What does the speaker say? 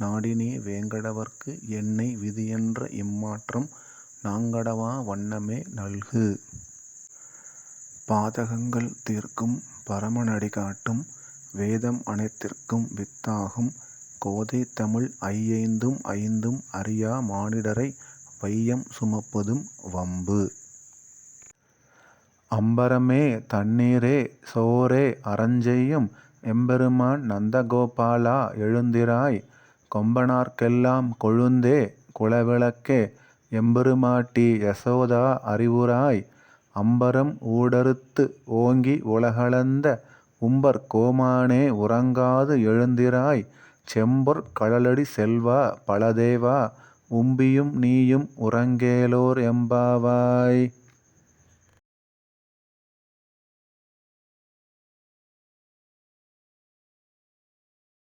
நாடினே வேங்கடவர்க்கு என்னை விதியென்ற இம்மாற்றம் நாங்கடவா வண்ணமே நல்கு. பாதகங்கள் தீர்க்கும் பரமனடி காட்டும் வேதம் அனைத்திற்கும் வித்தாகும் கோதைதமிழ் ஐயைந்தும் ஐந்தும் அறியா மானிடரை வையம் சுமப்பதும் வம்பு. அம்பரமே தண்ணீரே சோரே அறஞ்செய்யும் எம்பெருமான் நந்தகோபாலா எழுந்திராய் கொம்பனார்க்கெல்லாம் கொழுந்தே குலவிளக்கே எம்பெருமாட்டி யசோதா அறிவுராய் அம்பரம் ஊடறுத்து ஓங்கி உலகளந்த உம்பர் கோமானே உறங்காது எழுந்திராய் செம்பொற் கழலடி செல்வா பலதேவா உம்பியும் நீயும் உறங்கேலோர் எம்பாவாய்.